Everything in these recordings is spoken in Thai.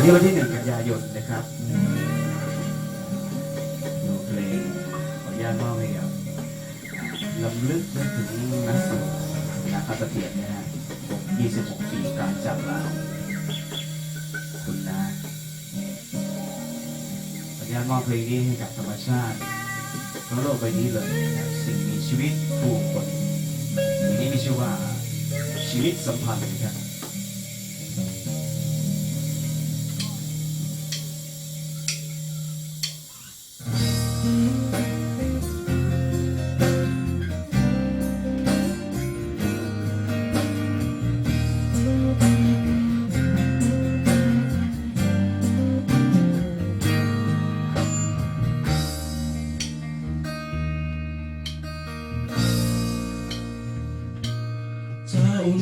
วันนี้วันที่หนึ่งกันยายนนะครับดูเพลงขออนุญาตมอบให้กับลำลึกนึกถึงนักสืบนะครับเสถียรนะฮะ26 ปีการจากลาคุณนะขออนุญาตมอบเพลงนี้ให้กับธรรมชาติทั้งโลกใบนี้เลยสิ่งมีชีวิตผู้คนนี้มีชื่อว่าชีวิตสัมพันธ์นะครับ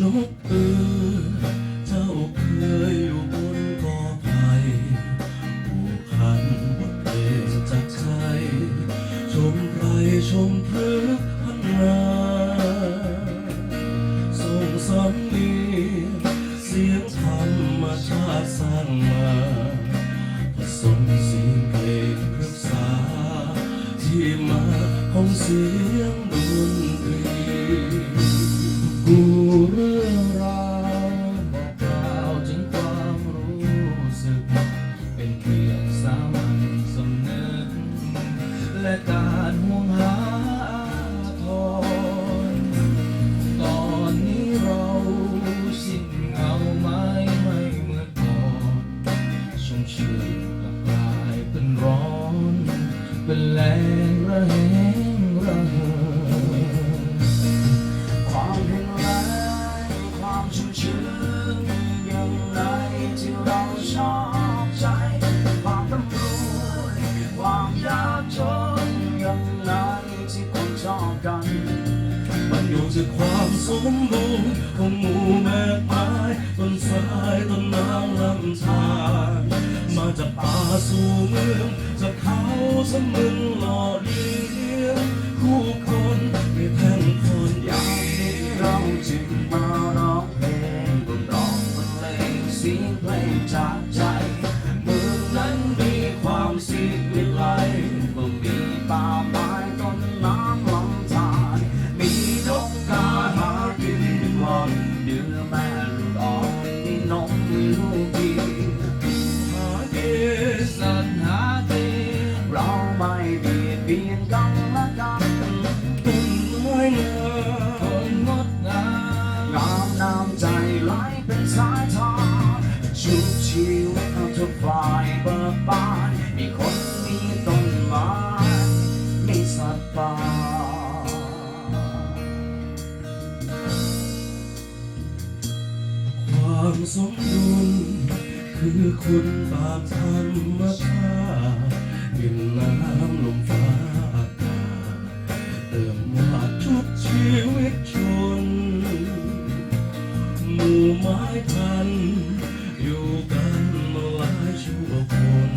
นกเอ๋ยเจ้าเคยอยู่บนกอไผ่ผูกพันบทเพลงจากใจ ชมไพรชมพฤกพันนาส่งสำเนีเสียงธรรมชาติสร้างมาผสมเสียงเพลงปรึกษา ที่มาของเสียงดน งระเหงระเหิความแห้งแล้งความชุ่มชื้นอย่างไรที่เราชอบใจ ความร่ำรวยความยากจนอย่างไรที่คนชอบกัน มันอยู่ที่ความสมบูรณ์ของหมู่แม่ไม้ต้นสายต้นน้ำลำธาร จะป่าสู่เมืองจะเขาสมึงหล่อเลี้ยงคู่คนไม่แพ้คนอย่างงนี้เราจึงมาร้องเพลงบนร้องบรรเลงเสียงเพลงจากใจ น้ำใจไหลเป็นสายทานชุบชีวิตทุกฝ่ายเบิกบานมีคนมีต้นไม้มีสัตว์ป่าความสมดุลคือคุณตามธรรมชาติดินน้ำลมฟ้าอากาศเติมวาดชุบชีวิต พัน อยู่กันมาหลายชั่วคน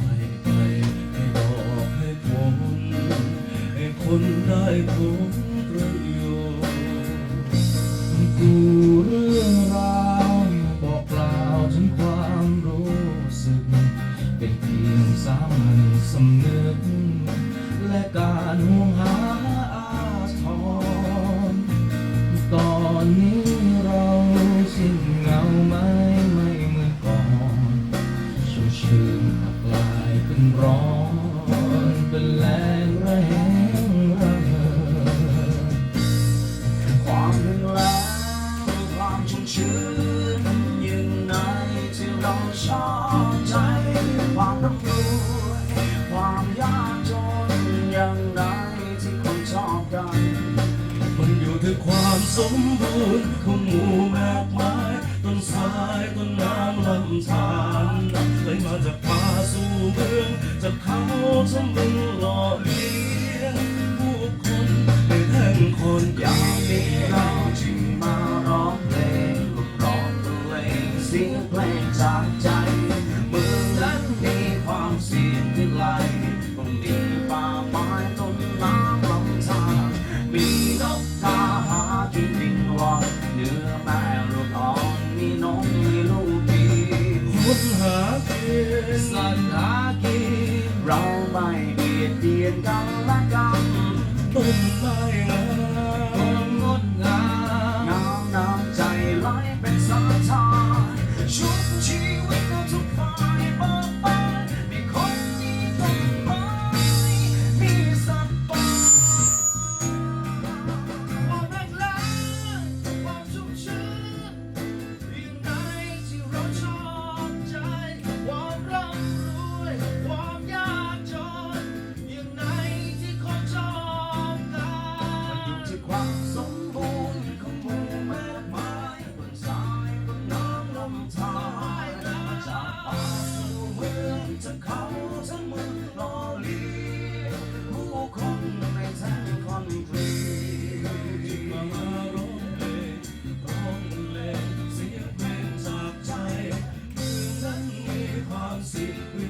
ให้ไปให้ดอกให้ผลให้คนได้ผลประโยชน์กูเรื่องราวบอกกล่าวถึงความรู้สึก เป็นเพียงสามัญสำนึก และการห่วงหา กลายเป็นร้อนเป็นแรงระแหงระเหินความแห้งแล้งความชุ่มชื้นยังไงที่เราชอบใจความร่ำรวยความยากจนย่างไรที่คนชอบกันมันอยู่ที่ความสมบูรณ์ของหมู่แม่ไม้ต้นสายต้นน้ำลำธารไหลมาจาก เมืองจะเขาสมบูรณ์หล่อเลี้ยงผู้คนในทั้งคนอย่าย่างงนี้ lay lay ทั้งเขาทั้งมึงรอลีผู้คนในทั้งคอนกรีที่มามองเลงร้องเลงเสียงเพลงจากใจเมืองนั้นมีความสุข